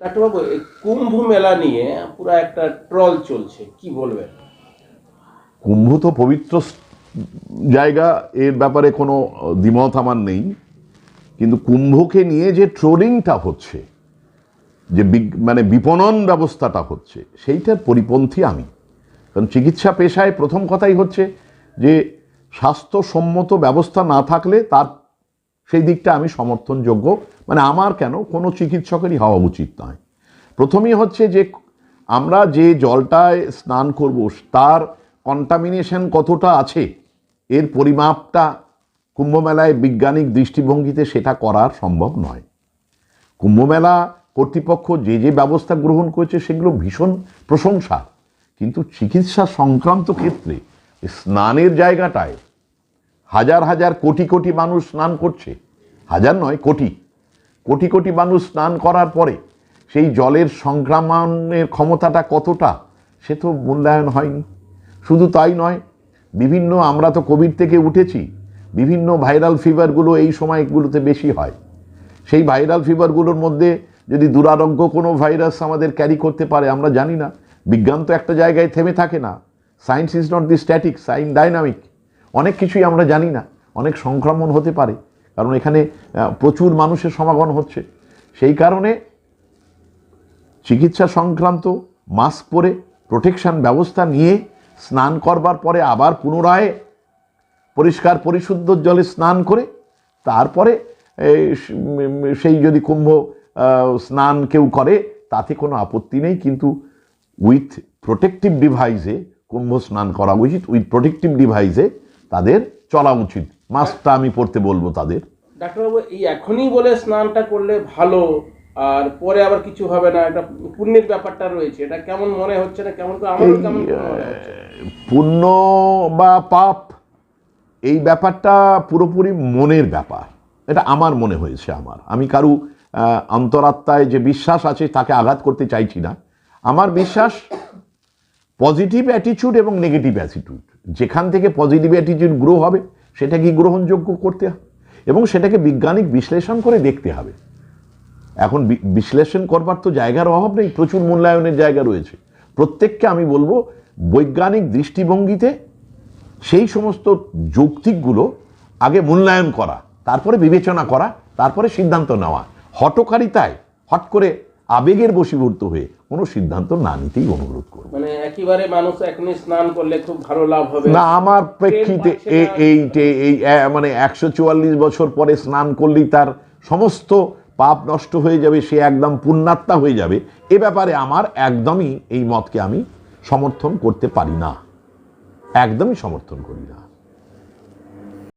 ডাক্তারবাবু কুম্ভ মেলা নিয়ে পুরো একটা ট্রল চলছে, কি বলবেন? কুম্ভ তো পবিত্র জায়গা, এর ব্যাপারে কোনো দ্বিমত আমার নেই। কিন্তু কুম্ভকে নিয়ে যে ট্রোলিংটা হচ্ছে, যে মানে বিপণন ব্যবস্থাটা হচ্ছে, সেইটার পরিপন্থী আমি। কারণ চিকিৎসা পেশায় প্রথম কথাই হচ্ছে যে, স্বাস্থ্যসম্মত ব্যবস্থা না থাকলে তার সেই দিকটা আমি সমর্থনযোগ্য মানে আমার কেন? কোনো চিকিৎসকেরই হওয়া উচিত নয়। প্রথমেই হচ্ছে যে আমরা যে জলটায় স্নান করব, তার কন্টামিনেশন কতটা আছে? এর পরিমাপটা কুম্ভমেলায় বৈজ্ঞানিক দৃষ্টিভঙ্গিতে সেটা করার সম্ভব নয়। কুম্ভমেলা কর্তৃপক্ষ যে যে ব্যবস্থা গ্রহণ করেছে, সেগুলো ভীষণ প্রশংসা। কিন্তু চিকিৎসা সংক্রান্ত ক্ষেত্রে স্নানের জায়গাটায় হাজার হাজার কোটি কোটি মানুষ স্নান করছে। হাজার নয়, কোটি। কোটি কোটি মানুষ স্নান করার পরে সেই জলের সংক্রমণের ক্ষমতাটা কতটা, সে তো মূল্যায়ন হয়নি। শুধু তাই নয়, বিভিন্ন, আমরা তো কোভিড থেকে উঠেছি, বিভিন্ন ভাইরাল ফিভারগুলো এই সময়গুলোতে বেশি হয়। সেই ভাইরাল ফিভারগুলোর মধ্যে যদি দুরারোগ্য কোনো ভাইরাস আমাদের ক্যারি করতে পারে, আমরা জানি না। বিজ্ঞান তো একটা জায়গায় থেমে থাকে না। Science is not the static sign dynamic অনেক কিছুই আমরা জানি না। অনেক সংক্রমণ হতে পারে। কারণ এখানে প্রচুর মানুষের সমাগম হচ্ছে। সেই কারণে চিকিৎসা সংক্রান্ত মাস্ক পরে প্রোটেকশন ব্যবস্থা নিয়ে স্নান করবার পরে আবার পুনরায় পরিষ্কার পরিশুদ্ধ জলে স্নান করে তারপরে সেই যদি কুম্ভ স্নান কেউ করে, তাতে কোনো আপত্তি নেই। কিন্তু উইথ প্রোটেক্টিভ ডিভাইসে কুম্ভ স্নান করা উচিত, উইথ প্রোটেক্টিভ ডিভাইসে তাদের চলা উচিত। মাস্কটা আমি পড়তে বলব তাদের। ডাক্তারবাবু এই এখনই বলে স্নানটা করলে ভালো আর পরে আবার কিছু হবে না এটা পুণ্যের ব্যাপারটা রয়েছে। এটা কেমন মনে হচ্ছে না কেমন কেমন মনে পুণ্য বা পাপ এই ব্যাপারটা পুরোপুরি মনের ব্যাপার। এটা আমার মনে হয়েছে আমার। আমি কারু অন্তরাত্মায় যে বিশ্বাস আছে তাকে আঘাত করতে চাইছি না। আমার বিশ্বাস পজিটিভ অ্যাটিটিউড এবং নেগেটিভ অ্যাটিটিউড যেখান থেকে পজিটিভ অ্যাটিটিউড গ্রো হবে সেটাকে গ্রহণযোগ্য করতে হবে এবং সেটাকে বৈজ্ঞানিক বিশ্লেষণ করে দেখতে হবে। এখন বিশ্লেষণ করবার তো জায়গার অভাব নেই, প্রচুর মূল্যায়নের জায়গা রয়েছে। প্রত্যেককে আমি বলব, বৈজ্ঞানিক দৃষ্টিভঙ্গিতে সেই সমস্ত যৌক্তিকগুলো আগে মূল্যায়ন করা, তারপরে বিবেচনা করা, তারপরে সিদ্ধান্ত নেওয়া। হটকারিতায় হট করে আবেগের বশীভূত হয়ে কোনো সিদ্ধান্ত না নিতেই অনুরোধ করব। মানে একেবারে মানুষ এখনই স্নান করলে খুব ভালো লাভ হবে। না আমার প্রেক্ষিতে এই এই মানে একশো চুয়াল্লিশ বছর পরে স্নান করলেই তার সমস্ত পাপ নষ্ট হয়ে যাবে সে একদম পুণ্যাত্মা হয়ে যাবে। এ ব্যাপারে আমার একদমই এই মতকে আমি সমর্থন করতে পারি না। একদমই সমর্থন করি না।